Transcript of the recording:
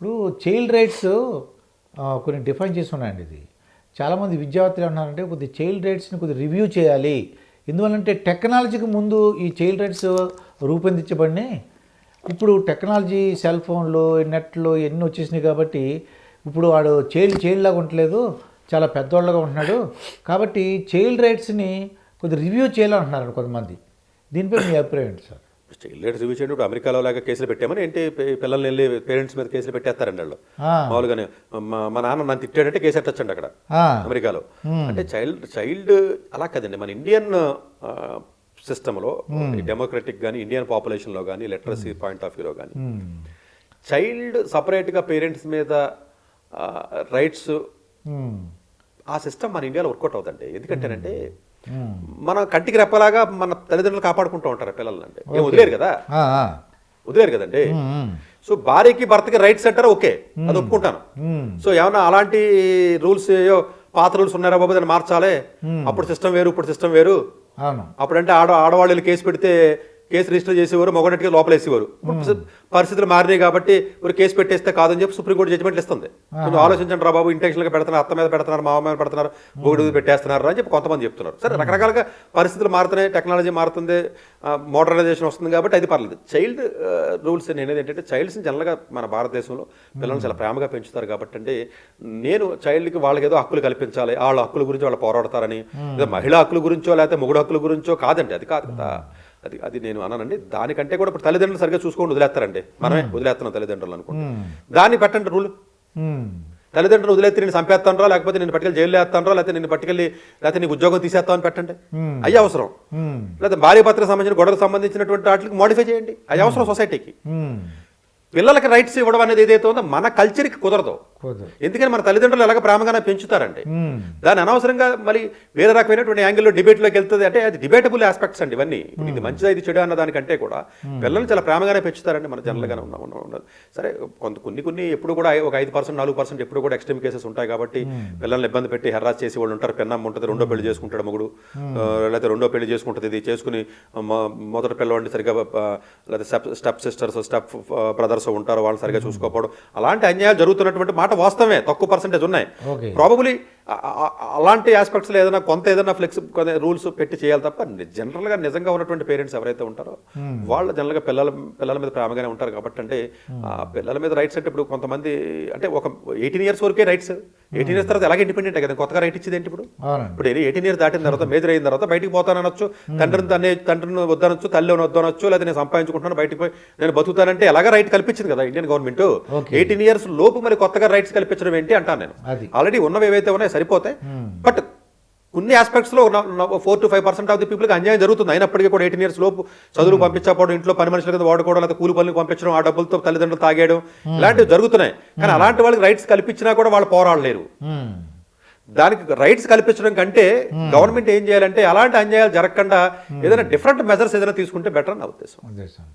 ఇప్పుడు child rights కొన్ని define చేసి ఉన్నాయండి ఇది. చాలామంది విద్యార్థులు ఉన్నారంటే కొద్ది చైల్డ్ రైట్స్ని కొద్ది రివ్యూ చేయాలి. ఎందువల్లంటే టెక్నాలజీకి ముందు ఈ చైల్డ్ రైట్స్ రూపొందించబడినాయి ఇప్పుడు టెక్నాలజీ సెల్ ఫోన్లు నెట్లు ఎన్ని వచ్చేసినాయి కాబట్టి ఇప్పుడు వాడు చైల్డ్ చైల్డ్ లాగా ఉండలేదు చాలా పెద్దవాళ్ళగా ఉంటున్నాడు. కాబట్టి చైల్డ్ రైట్స్ని కొద్ది రివ్యూ చేయాలంటున్నారు కొంతమంది. దీనిపై మీ అభిప్రాయం ఏంటి సార్? చైల్డ్ రైట్స్ రివ్యూ చేయడం ఇప్పుడు అమెరికాలో లాగా కేసులు పెట్టామని ఏంటి పిల్లల్ని వెళ్ళి పేరెంట్స్ మీద కేసులు పెట్టేస్తారండి వాళ్ళు. మామూలుగానే మా నాన్న నన్ను తిట్టాడంటే కేసు ఎట్టచ్చండి అక్కడ. అమెరికాలో. అంటే చైల్డ్ చైల్డ్ అలా కదండి. మన ఇండియన్ సిస్టంలో డెమోక్రటిక్ కానీ ఇండియన్ పాపులేషన్లో కానీ లిటరసీ పాయింట్ ఆఫ్ వ్యూలో కానీ చైల్డ్ సపరేట్గా పేరెంట్స్ మీద రైట్స్ ఆ సిస్టమ్ మన ఇండియాలో వర్కౌట్ అవుతుందండి. ఎందుకంటేనంటే. మన కంటికి రెప్పలాగా మన తల్లిదండ్రులు కాపాడుకుంటూ ఉంటారు పిల్లల్ని అంటే. ఏం వదిలేరు కదా? వదిలేరు కదండి. సో భార్యకి భర్తకి రైట్స్ అంటారా? ఓకే. అది ఒప్పుకుంటాను. సో ఏమన్నా అలాంటి రూల్స్ ఏయో పాత రూల్స్ ఉన్నారా బాబు దాన్ని మార్చాలి? అప్పుడు సిస్టమ్ వేరు ఇప్పుడు సిస్టమ్ వేరు. అప్పుడంటే ఆడ ఆడవాళ్ళు వెళ్ళి కేసు పెడితే కేసు రిజిస్టర్ చేసేవారు మొగటికి లోపలేసేవారు. పరిస్థితులు మారినాయి కాబట్టి ఇప్పుడు కేసు పెట్టేస్తే కాదని చెప్పి సుప్రీంకోర్టు జడ్జిమెంట్లు ఇస్తుంది. కొంచెం ఆలోచించండి రా బాబు ఇంటెన్షన్గా పెడుతున్నారు అత్త మీద పెడుతున్నారు మామ మీద పెడుతున్నారు మీద పెట్టేస్తున్నారు అని చెప్పి కొంతమంది చెప్తున్నారు. సరే రకరకాలుగా పరిస్థితులు మారుతున్నాయి టెక్నాలజీ మారుతుంది మోడర్నైజేషన్ వస్తుంది కాబట్టి అది పర్లేదు. చైల్డ్ రూల్స్ నేను ఏంటంటే చైల్డ్స్ని జనరల్గా మన భారతదేశంలో పిల్లల్ని చాలా ప్రేమగా పెంచుతారు కాబట్టి అంటే నేను చైల్డ్కి వాళ్ళకి ఏదో హక్కులు కల్పించాలి వాళ్ళ హక్కుల గురించి వాళ్ళు పోరాడతారని ఏదో మహిళా హక్కుల గురించో లేకపోతే మొగుడు హక్కుల గురించో కాదండి అది కాదు కదా. అది అది నేను అన్నానండి. దానికంటే కూడా ఇప్పుడు తల్లిదండ్రులు సరిగ్గా చూసుకొని వదిలేస్తారండి. మనమే వదిలేస్తున్నాం తల్లిదండ్రులు అనుకుంటే. దాన్ని పెట్టండి రూల్. తల్లిదండ్రులు వదిలేస్తే నేను చంపేస్తానరా లేకపోతే నేను పట్టుకెళ్ళి జైలు వేస్తానరా లేకపోతే నేను పట్టుకెళ్ళి లేకపోతే నీకు ఉద్యోగం తీసేస్తామని పెట్టండి. అయ్యే అవసరం. లేకపోతే భార్య భర్తకు సంబంధించిన గొడవకు సంబంధించినటువంటి వాటికి మోడిఫై చేయండి. అది అవసరం సొసైటీకి. పిల్లలకి రైట్స్ ఇవ్వడం అనేది ఏదైతే ఉందో మన కల్చర్కి కుదరదు. ఎందుకని మన తల్లిదండ్రులు ఎలాగ ప్రేమగానే పెంచుతారండి? దాని అనవసరంగా మళ్ళీ వేరే రకమైనటువంటి యాంగిల్లో డిబేట్లోకి వెళ్తుంది అంటే అది డిబేటబుల్ ఆస్పెక్ట్స్ అండి ఇవన్నీ. ఇది మంచిదా ఇది చెడు అన్న దానికంటే కూడా పిల్లల్ని చాలా ప్రేమగానే పెంచుతారండి మన జనరల్గానే ఉన్న ఉన్న- ఉన్నది సరే కొంత కొన్ని కొన్ని ఎప్పుడు కూడా ఒక ఐదు పర్సెంట్ నాలుగు పర్సెంట్ ఎప్పుడు కూడా ఎక్స్ట్రీమ్ కేసెస్ ఉంటాయి కాబట్టి పిల్లల్ని ఇబ్బంది పెట్టి హెరాస్ చేసి వాళ్ళు ఉంటారు. పెన్నమ్మ ఉంటుంది రెండో పెళ్ళి చేసుకుంటాడు మొగుడు. లేకపోతే రెండో పెళ్ళి చేసుకుంటుంది. ఇది చేసుకుని మొదటి పిల్లవాడిని సరిగా లేకపోతే స్టెప్ సిస్టర్స్ స్టెప్ బ్రదర్స్ ఉంటారు. వాళ్ళని సరిగా చూసుకోకపోవడం. అలాంటి అన్యాయాలు జరుగుతున్నటువంటి మాట వాస్తవమే తక్కువ పర్సెంటేజ్ ఉన్నాయి. ప్రాబబులీ అలాంటి ఆస్పెక్ట్స్లో ఏదైనా కొంత ఏదైనా ఫ్లెక్స్ రూల్స్ పెట్టి చేయాలి తప్ప జనరల్గా నిజంగా ఉన్నటువంటి పేరెంట్స్ ఎవరైతే ఉంటారో వాళ్ళు జనరల్గా పిల్లల పిల్లల మీద ప్రేమగానే ఉంటారు కాబట్టి అంటే ఆ పిల్లల మీద రైట్స్ అంటే ఇప్పుడు కొంతమంది అంటే ఒక ఎయిటీన్ ఇయర్స్ వరకే రైట్స్ ఎయిటీన్ ఇయర్స్ తర్వాత ఎలాగ ఇండిపెండెంట్ కదా కొత్తగా రైట్ ఇచ్చేది ఏంటి ఇప్పుడు? ఇప్పుడు ఎయిటీన్ ఇయర్స్ దాటిన తర్వాత మేజర్ అయిన తర్వాత బయటికి పోతాననొచ్చు తండ్రిని తన్నే తండ్రిని వద్దనొచ్చు తల్లి వద్దనొచ్చు లేదా నేను సంపాదించుకుంటున్నాను బయటికి పోయి నేను బతుకుతానంటే ఎలాగ రైట్ కల్పించింది కదా ఇండియన్ గవర్నమెంట్. ఎయిటీన్ ఇయర్స్ లోపు మరి కొత్తగా రైట్స్ కల్పించడం ఏంటి అంటాను నేను. ఆల్రెడీ ఉన్నవి ఏవైతే ఉన్నాయో సరిపోతాయి. బట్ కొన్ని ఆస్పెక్ట్స్లో four to five percent of the పీపుల్కి అన్యాయం జరుగుతుంది. అయినప్పటికీ కూడా ఎయిటీన్ ఇయర్స్ లోపు చదువులు పంపించకపోవడం ఇంట్లో పని మనుషుల కింద వాడుకోవడం లేదా కూలి పనులకు పంపించడం ఆ డబ్బులతో తల్లిదండ్రులు తాగేయడం ఇలాంటివి జరుగుతున్నాయి. కానీ అలాంటి వాళ్ళకి రైట్స్ కల్పించినా కూడా వాళ్ళు పోరాడలేరు. దానికి రైట్స్ కల్పించడం కంటే గవర్నమెంట్ ఏం చేయాలంటే అలాంటి అన్యాయాలు జరగకుండా ఏదైనా డిఫరెంట్ మెజర్స్ ఏదైనా తీసుకుంటే బెటర్ అని నా ఉద్దేశం.